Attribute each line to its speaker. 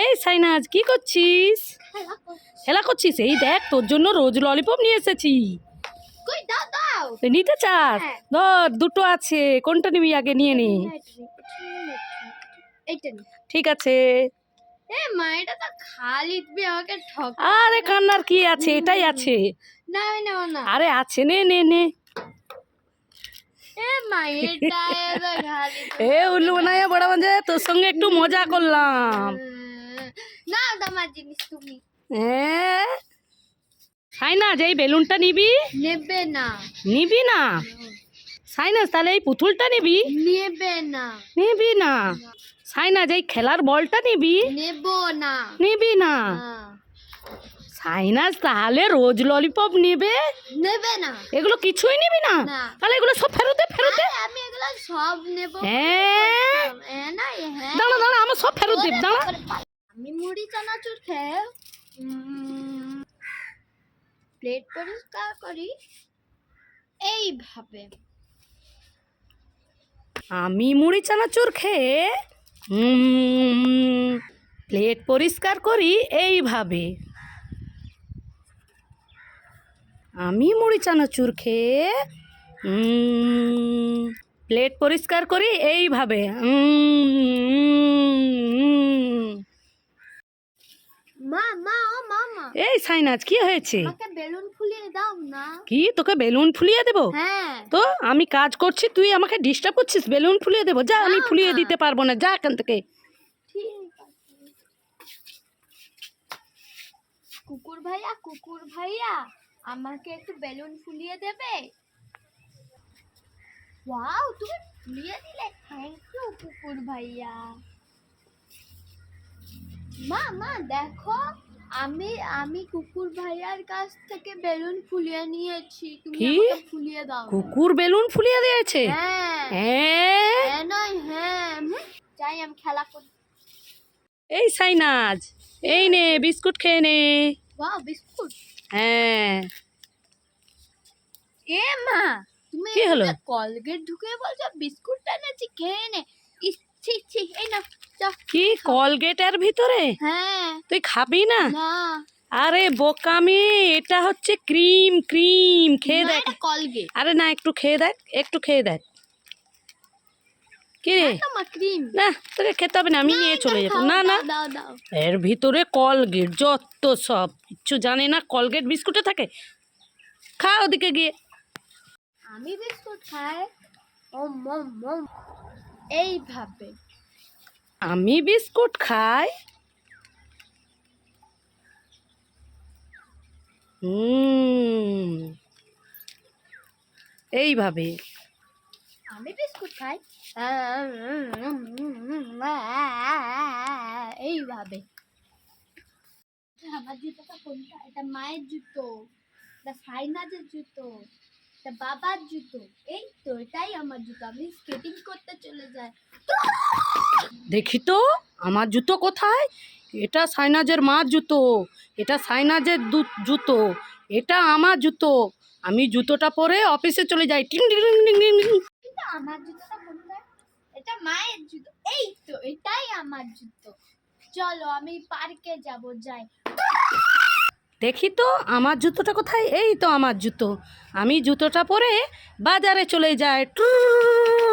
Speaker 1: এই সাইনাজ কি করছিস? খেলা করছিস? এই দেখ তোর জন্য রোজ ললিপপ নিয়ে এসেছি। নিতে চাস?
Speaker 2: হ্যাঁ।
Speaker 1: ধর দুটো আছে। কোনটা নিবি আগে নিয়ে নি। ঠিক আছে। আরে কান্নার কি আছে? এটাই আছে। আরে আছে নে নে নে।
Speaker 2: এ
Speaker 1: উল্লু বানায় বড় বাজে তোর সঙ্গে একটু মজা করলাম।
Speaker 2: না আমার জিনিস তুমি
Speaker 1: হ্যাঁ সাইনাজ এই বেলুনটা নিবি?
Speaker 2: নেবে না
Speaker 1: নিবি না? সাইনাজ তাহলে এই পুতুলটা নিবি?
Speaker 2: নেবে না
Speaker 1: নিবি না? সাইনাজ এই খেলার বলটা নিবি?
Speaker 2: নেব না
Speaker 1: নিবি না। সাইনাজ তাহলে রোজ ললিপপ নিবে?
Speaker 2: নেবে না
Speaker 1: এগুলো কিছুই নিবি না?
Speaker 2: না।
Speaker 1: তাহলে এগুলো সব ফেরতে ফেরতে।
Speaker 2: আরে, আমি এগুলো সব নেব।
Speaker 1: হ্যাঁ।
Speaker 2: হ্যাঁ না হ্যাঁ।
Speaker 1: দাঁড়া দাঁড়া আমার সব ফেরত দেব দাঁড়া।
Speaker 2: মুড়ি চানাচুর খেয়ে প্লেট পরিষ্কার করি। এইভাবে।
Speaker 1: আমি মুড়ি চানাচুর খেয়ে প্লেট পরিষ্কার করি এইভাবে। আমি মুড়ি চানাচুর খেয়ে প্লেট পরিষ্কার করি এইভাবে উম,
Speaker 2: মা মা ও মামা
Speaker 1: এই সাইনাজ কি হয়েছে?
Speaker 2: বেলুন ফুলিয়ে দাও না।
Speaker 1: কি তোকে বেলুন ফুলিয়ে দেবো?
Speaker 2: হ্যাঁ।
Speaker 1: তো আমি কাজ করছি তুই আমাকে ডিস্টার্ব করছিস বেলুন ফুলিয়ে দেবো। যা আমি ফুলিয়ে দিতে পারব না যা এখান থেকে।
Speaker 2: কুকুর ভাইয়া কুকুর ভাইয়া আমাকে একটু বেলুন ফুলিয়ে দেবে? ওয়াও তুমি ফুলিয়ে দিলে। থ্যাংক ইউ কুকুর ভাইয়া। মা মা দেখো। আমি আমি কুকুর ভাইয়ার কাছ থেকে বেলুন ফুলিয়ে নিয়েছি। তুমি
Speaker 1: কি?
Speaker 2: আমাকে ফুলিয়ে দাও
Speaker 1: কুকুর বেলুন ফুলিয়ে দিয়েছে?
Speaker 2: হ্যাঁ।
Speaker 1: হ্যাঁ?
Speaker 2: হ্যাঁ নয় হ্যাঁ। হুম, যাই আমি খেলা করি।
Speaker 1: এই সাইনাজ এই নে বিস্কুট খেয়ে নে।
Speaker 2: বাহ বিস্কুট।
Speaker 1: হ্যাঁ।
Speaker 2: এ মা তুমি
Speaker 1: কি হলো?
Speaker 2: কলগেট ঢুকে বলছো বিস্কুটটা এনেছি খেয়ে নে। ইস, ছি ছি এই না
Speaker 1: কি কলগেটের ভিতরে?
Speaker 2: হ্যাঁ।
Speaker 1: তুই খাবি না? আরে বোকামি এটা হচ্ছে ক্রিম ক্রিম খেয়ে দেখ।
Speaker 2: কলগেট।
Speaker 1: আরে না একটু খেয়ে দেখ একটু খেয়ে দেখ। কি রে? না তোকে খেতে হবে না আমি নিয়ে চলে যাব না না। এর ভিতরে কলগেট যত সব। কিচ্ছু জানে না কলগেট বিস্কুটে থাকে। খা ওদিকে গিয়ে।
Speaker 2: আমি বিস্কুট খাই। ও মম মম এইভাবে।
Speaker 1: আমি বিস্কুট খাই। হুম। এইভাবে।
Speaker 2: আমি বিস্কুট খাই। এইভাবে। আমার জুতোটা কোনটা? এটা মায়ের জুতো। এটা সাইনাজের জুতো। এটা বাবার জুতো। এই তো, এটাই আমার জুতো। আমি স্কেটিং করতে চলে যাই।
Speaker 1: দেখি তো আমার জুতো কোথায়? এটা সাইনাজের মার জুতো এটা সাইনাজের জুতো এটা আমার জুতো। আমি জুতোটা পরে অফিসে চলে যাই। টিং টিং টিং টিং টিং টিং।
Speaker 2: আমার জুতোটা এটা মায়ের জুতো। এই তো এটাই আমার জুতো। চলো আমি পার্কে যাব যাই।
Speaker 1: দেখি তো আমার জুতোটা কোথায়? এই তো আমার জুতো। আমি জুতোটা পরে বাজারে চলে যাই। টুর